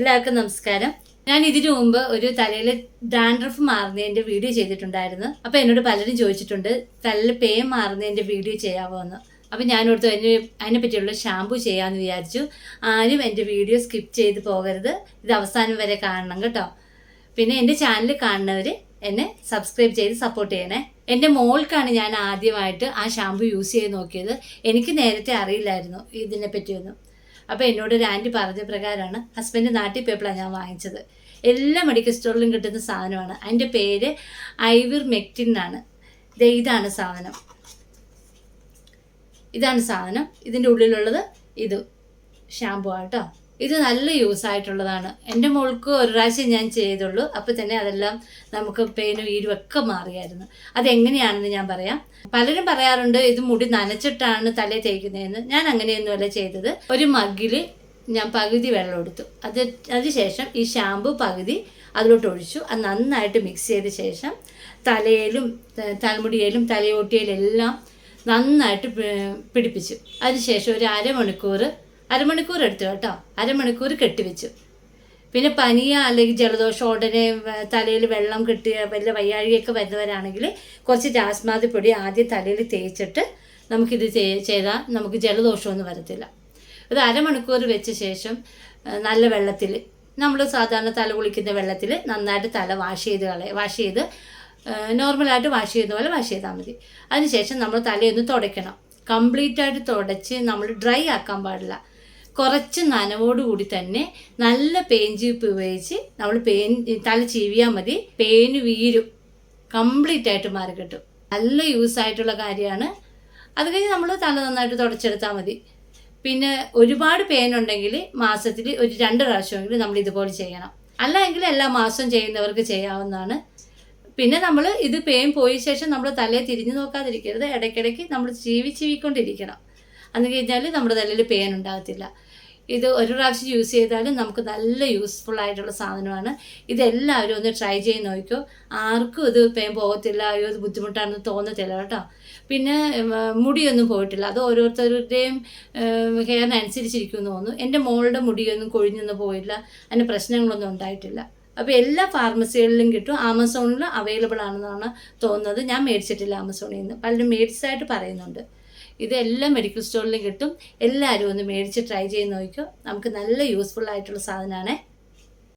എല്ലാവർക്കും നമസ്കാരം. ഞാൻ ഇതിനു മുമ്പ് ഒരു തലയിൽ ഡാൻഡ്രഫ് മാറുന്നതിന്റെ വീഡിയോ ചെയ്തിട്ടുണ്ടായിരുന്നു. അപ്പൊ എന്നോട് പലരും ചോദിച്ചിട്ടുണ്ട് തലയിൽ പേ മാറുന്നതിന്റെ വീഡിയോ ചെയ്യാമോ എന്ന്? അപ്പൊ അതിന് അതിനെ പറ്റിയുള്ള ഷാമ്പു ചെയ്യാന്ന് വിചാരിച്ചു. ആരും എന്റെ വീഡിയോ സ്കിപ്പ് ചെയ്ത് പോകരുത്. ഇത് അവസാനം വരെ കാണണം കേട്ടോ. പിന്നെ എന്റെ ചാനൽ കാണുന്നവർ എന്നെ സബ്സ്ക്രൈബ് ചെയ്ത് സപ്പോർട്ട് ചെയ്യണേ. എന്റെ മോൾക്കാണ് ഞാൻ ആദ്യമായിട്ട് ആ ഷാമ്പു യൂസ് ചെയ്ത് നോക്കിയത്. എനിക്ക് നേരത്തെ അറിയില്ലായിരുന്നു ഇതിനെ പറ്റിയൊന്നും അപ്പോൾ എന്നോട് ഒരു ആന്റി പറഞ്ഞ പ്രകാരമാണ് ഹസ്ബൻഡ് നാട്ടിൽ പോയപ്പോഴാണ് ഞാൻ വാങ്ങിച്ചത്. എല്ലാ മെഡിക്കൽ സ്റ്റോറിലും കിട്ടുന്ന സാധനമാണ്. അതിന്റെ പേര് ഐവിർ മെക്റ്റിൻ എന്നാണ് ഇതാണ് സാധനം. ഇതാണ് സാധനം. ഇതിന്റെ ഉള്ളിലുള്ളത് ഇത്. ഷാമ്പു ആട്ടോ. ഇത് നല്ല യൂസ് ആയിട്ടുള്ളതാണ്. എന്റെ മോൾക്ക് ഒരു പ്രാവശ്യം ഞാൻ ചെയ്തുള്ളൂ. അപ്പോൾ തന്നെ അതെല്ലാം നമുക്ക് പെയിനും ഈരും ഒക്കെ മാറിയായിരുന്നു. അതെങ്ങനെയാണെന്ന് ഞാൻ പറയാം. പലരും പറയാറുണ്ട് ഇത് മുടി നനച്ചിട്ടാണ് തലയിൽ തേക്കുന്നതെന്ന്. ഞാൻ അങ്ങനെയൊന്നുമല്ല ചെയ്തത്. ഒരു മഗ്ഗിൽ ഞാൻ പകുതി വെള്ളം എടുത്തു. അത് അതിനുശേഷം ഈ ഷാമ്പു പകുതി അതിലോട്ട് ഒഴിച്ചു. അത് നന്നായിട്ട് മിക്സ് ചെയ്ത ശേഷം തലയിലും തലമുടിയിലും തലയോട്ടിയിലും എല്ലാം നന്നായിട്ട് പിടിപ്പിച്ചു. അതിനുശേഷം ഒരു അരമണിക്കൂർ അരമണിക്കൂർ എടുത്തു കേട്ടോ. അരമണിക്കൂർ കെട്ടിവെച്ചു. പിന്നെ പനിയ അല്ലെങ്കിൽ ജലദോഷം ഉടനെ തലയിൽ വെള്ളം കിട്ടിയ വല്ല വയ്യാഴികയൊക്കെ വരുന്നവരാണെങ്കിൽ കുറച്ച് ജാസ്മാതി പൊടി ആദ്യം തലയിൽ തേച്ചിട്ട് നമുക്കിത് ചെയ്- ചെയ്താൽ നമുക്ക് ജലദോഷമൊന്നും വരത്തില്ല. ഒരു അരമണിക്കൂർ വെച്ച ശേഷം നല്ല വെള്ളത്തിൽ നമ്മൾ സാധാരണ തല കുളിക്കുന്ന വെള്ളത്തിൽ നന്നായിട്ട് തല വാഷ് ചെയ്ത് കളയ വാഷ് ചെയ്ത് നോർമലായിട്ട് വാഷ് ചെയ്യുന്ന പോലെ വാഷ് ചെയ്താൽ മതി. അതിനുശേഷം നമ്മൾ തലയൊന്ന് തുടയ്ക്കണം. കംപ്ലീറ്റ് ആയിട്ട് തുടച്ച് നമ്മൾ ഡ്രൈ ആക്കാൻ പാടില്ല. കുറച്ച് നനവോടുകൂടി തന്നെ നല്ല പേൻ ചീപ്പ് ഉപയോഗിച്ച് നമ്മൾ പേൻ തല ചീവിയാൽ മതി. പേന് വീരും. കംപ്ലീറ്റ് ആയിട്ട് മാറി കിട്ടും. നല്ല യൂസ് ആയിട്ടുള്ള കാര്യമാണ്. അത് കഴിഞ്ഞ് നമ്മൾ തല നന്നായിട്ട് തുടച്ചെടുത്താൽ മതി. പിന്നെ ഒരുപാട് പേൻ ഉണ്ടെങ്കിൽ മാസത്തിൽ ഒരു രണ്ട് പ്രാവശ്യമെങ്കിലും നമ്മൾ ഇതുപോലെ ചെയ്യണം. അല്ലെങ്കിൽ എല്ലാ മാസവും ചെയ്യുന്നവർക്ക് ചെയ്യാവുന്നതാണ്. പിന്നെ നമ്മൾ ഇത് പേൻ പോയ ശേഷം നമ്മൾ തലയെ തിരിഞ്ഞു നോക്കാതിരിക്കരുത്. ഇടയ്ക്കിടയ്ക്ക് നമ്മൾ ചീവി ചീവിക്കൊണ്ടിരിക്കണം. അന്ന് കഴിഞ്ഞാൽ നമ്മുടെ തലയിൽ പേൻ ഉണ്ടാകത്തില്ല. ഇത് ഒരു പ്രാവശ്യം യൂസ് ചെയ്താലും നമുക്ക് നല്ല യൂസ്ഫുൾ ആയിട്ടുള്ള സാധനമാണ്. ഇതെല്ലാവരും ഒന്ന് ട്രൈ ചെയ്ത് നോക്കിക്കോ ആർക്കും ഇത് പേൻ പോകത്തില്ല. അയ്യോ ഇത് ബുദ്ധിമുട്ടാണെന്ന് തോന്നത്തില്ല കേട്ടോ. പിന്നെ മുടിയൊന്നും പോയിട്ടില്ല. അത് ഓരോരുത്തരുടെയും ഹെയറിനനുസരിച്ചിരിക്കുമെന്ന് തോന്നുന്നു. എന്റെ മോളുടെ മുടിയൊന്നും കൊഴിഞ്ഞൊന്നും പോയില്ല. അതിന് പ്രശ്നങ്ങളൊന്നും ഉണ്ടായിട്ടില്ല. അപ്പോൾ എല്ലാ ഫാർമസികളിലും കിട്ടും. ആമസോണിലും അവൈലബിൾ ആണെന്നാണ് തോന്നുന്നത്. ഞാൻ മേടിച്ചിട്ടില്ല ആമസോണിൽ നിന്ന്. പലരും മേടിച്ചതായിട്ട് പറയുന്നുണ്ട്. ഇത് എല്ലാ മെഡിക്കൽ സ്റ്റോറിൽ കിട്ടും. എല്ലാവരും ഒന്ന് മേടിച്ച് ട്രൈ ചെയ്ത് നോക്കിക്കോ. നമുക്ക് നല്ല യൂസ്ഫുൾ ആയിട്ടുള്ള സാധനമാണേ